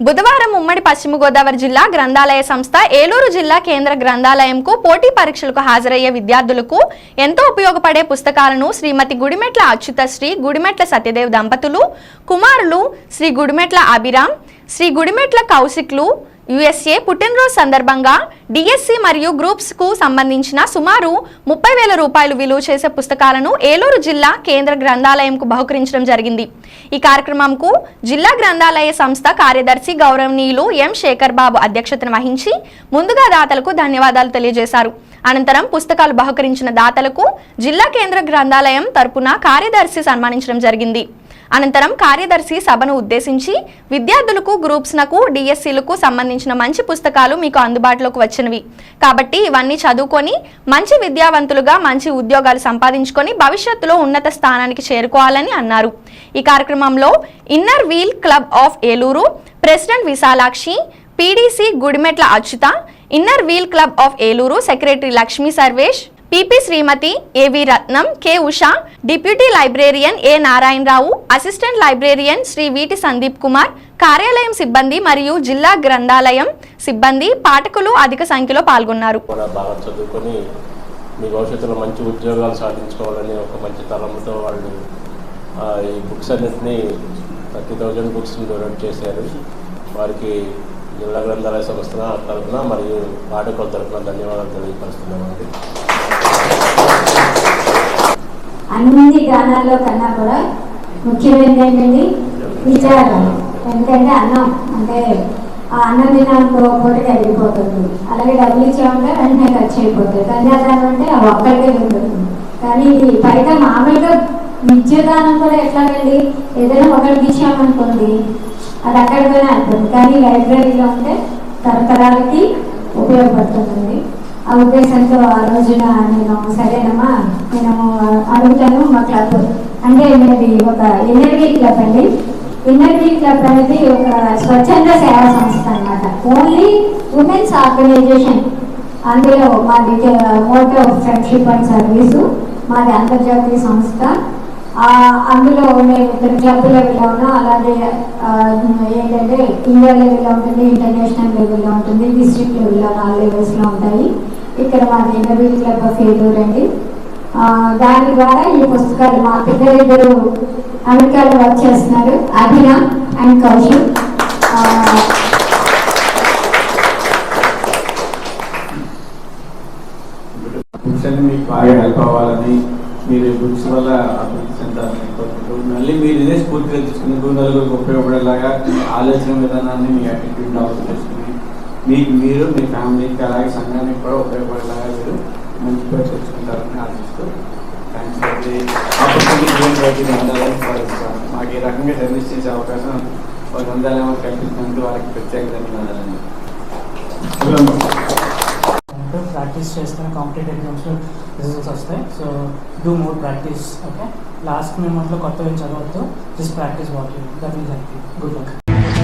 బుధవారం ఉమ్మడి పశ్చిమ గోదావరి జిల్లా గ్రంథాలయ సంస్థ ఏలూరు జిల్లా కేంద్ర గ్రంథాలయంకు పోటీ పరీక్షలకు హాజరయ్యే విద్యార్థులకు ఎంతో ఉపయోగపడే పుస్తకాలను శ్రీమతి గుడిమెట్ల అచ్యుత శ్రీ గుడిమెట్ల సత్యదేవ్ దంపతులు కుమారులు శ్రీ గుడిమెట్ల అభిరామ్ శ్రీ గుడిమెట్ల కౌశిక్లు యుఎస్ఏ పుట్టినరోజు సందర్భంగా డిఎస్సి మరియు గ్రూప్స్కు సంబంధించిన సుమారు ముప్పై వేల రూపాయలు విలువ చేసే పుస్తకాలను ఏలూరు జిల్లా కేంద్ర గ్రంథాలయంకు బహుకరించడం జరిగింది. ఈ కార్యక్రమంకు జిల్లా గ్రంథాలయ సంస్థ కార్యదర్శి గౌరవనీయులు ఎం శేఖర్ బాబు అధ్యక్షతను వహించి ముందుగా దాతలకు ధన్యవాదాలు తెలియజేశారు. అనంతరం పుస్తకాలు బహుకరించిన దాతలకు జిల్లా కేంద్ర గ్రంథాలయం తరపున కార్యదర్శి సన్మానించడం జరిగింది. అనంతరం కార్యదర్శి సభను ఉద్దేశించి విద్యార్థులకు గ్రూప్స్నకు డిఎస్సీలకు సంబంధించిన మంచి పుస్తకాలు మీకు అందుబాటులోకి వచ్చినవి. కాబట్టి ఇవన్నీ చదువుకొని మంచి విద్యావంతులుగా మంచి ఉద్యోగాలు సంపాదించుకొని భవిష్యత్తులో ఉన్నత స్థానానికి చేరుకోవాలని అన్నారు. ఈ కార్యక్రమంలో inner wheel club of Eluru president Vishalakshi PDC Gudimetla Achyuta inner wheel club of Eluru secretary Lakshmi Sarvesh PP Shrimati AV Ratnam K Usha deputy librarian A Narayana Rao assistant librarian Shri VT Sandeep Kumar కార్యాలయం సిబ్బంది మరియు జిల్లా గ్రంథాలయం సిబ్బంది పాఠకులు అధిక సంఖ్యలో పాల్గొన్నారు. బాగా చదువుకొని మీ భవిష్యత్తులో మంచి ఉద్యోగాలు సాధించుకోవాలని ఒక మంచి తలంతో వాళ్ళు ఈ బుక్స్ అన్నింటినీ థర్టీ థౌజండ్ డొనేట్ చేశారు. వారికి జిల్లా గ్రంథాలయ సంస్థ తరఫున మరియు పాఠకుల తరఫున ధన్యవాదాలు తెలియపరుస్తున్నామండి. అన్ని గానాల్లో కన్నా కూడా ముఖ్యమైనది ఏంటండి విచారం. ఎందుకంటే అన్నం అంటే ఆ అన్నం తినాలనుకో పూటకి వెళ్ళిపోతుంది అలాగే డబ్బులు ఇచ్చామంటే వెంటనే ఖర్చు అయిపోతుంది. కన్యాదానం అంటే ఆ ఒక్కరికే ఉంటుంది. కానీ ఇది పైగా మామూలుగా విద్యాదానం కూడా ఎట్లాగండి? ఏదైనా ఒకరికి ఇచ్చామనుకోండి అది అక్కడికైనా అనుకోండి కానీ లైబ్రరీలో ఉంటే తరతరాలకి ఉపయోగపడుతుంది ఆ ఉద్దేశంతో ఆ రోజున నేను సరేనమ్మా నేను అడుగుతాను మా క్లబ్. అంటే మీది ఒక ఎనర్జీ క్లబ్ అండి. ఎనర్జీ క్లబ్ అనేది ఒక స్వచ్ఛంద సేవా సంస్థ అన్నమాట. ఓన్లీ ఉమెన్స్ ఆర్గనైజేషన్ అందులో మాది మోటో ఫ్రెండ్షిప్ అండ్ సర్వీసు మాది అంతర్జాతీయ సంస్థ. అందులో మేము ఇద్దరు క్లబ్ లెవెల్లో ఉన్నాం అలాగే ఏంటంటే ఇండియా లెవెల్లో ఉంటుంది ఇంటర్నేషనల్ లెవెల్లో ఉంటుంది డిస్ట్రిక్ట్ లెవెల్లో నాలుగు లెవెల్స్లో ఉంటాయి. ఇక్కడ మా ఇంటర్వ్యూ క్లబ్ ఆఫ్ అండి దాని ద్వారా ఈ పుస్తకాలు మా పిల్లలిద్దరు అమెరికాలో వర్క్ చేస్తున్నారు. అభిన అండ్ కౌశల్ మీకు బాగా హెల్ప్ అవ్వాలని మీరు బుక్స్ వల్ల అభివృద్ధి చెందాలని కోరుకుంటూ మళ్ళీ మీరు ఇదే స్ఫూర్తిగా తీసుకుని ఇంకో నలుగురికి ఉపయోగపడేలాగా ఆలోచన విధానాన్ని మీ యాటిట్యూడ్ డెవలప్ చేసుకుంటారు మీకు మీరు మీ ఫ్యామిలీకి అలాగే సంఘానికి కూడా ఉపయోగపడేలాగా మీరు మంచి పేరు తెచ్చుకుంటారని ఆశిస్తూ థ్యాంక్స్ ఫర్ ది ఆపర్చునిటీ గ్రంథాలయం ఫర్ మాకు ఈ రకంగా సర్వీస్ చేసే అవకాశం ఒక గ్రంథాలయం కల్పించినందుకు వారికి ప్రత్యేక ధన్యవాదాలండి. ప్రాక్టీస్ చేస్తేనే కాంపిటేటివ్ ఎగ్జామ్స్లో రిజల్ట్స్ వస్తాయి. So do more practice okay last మూమెంట్లో కొత్తగా చదవద్దు. Just practice what that will help good luck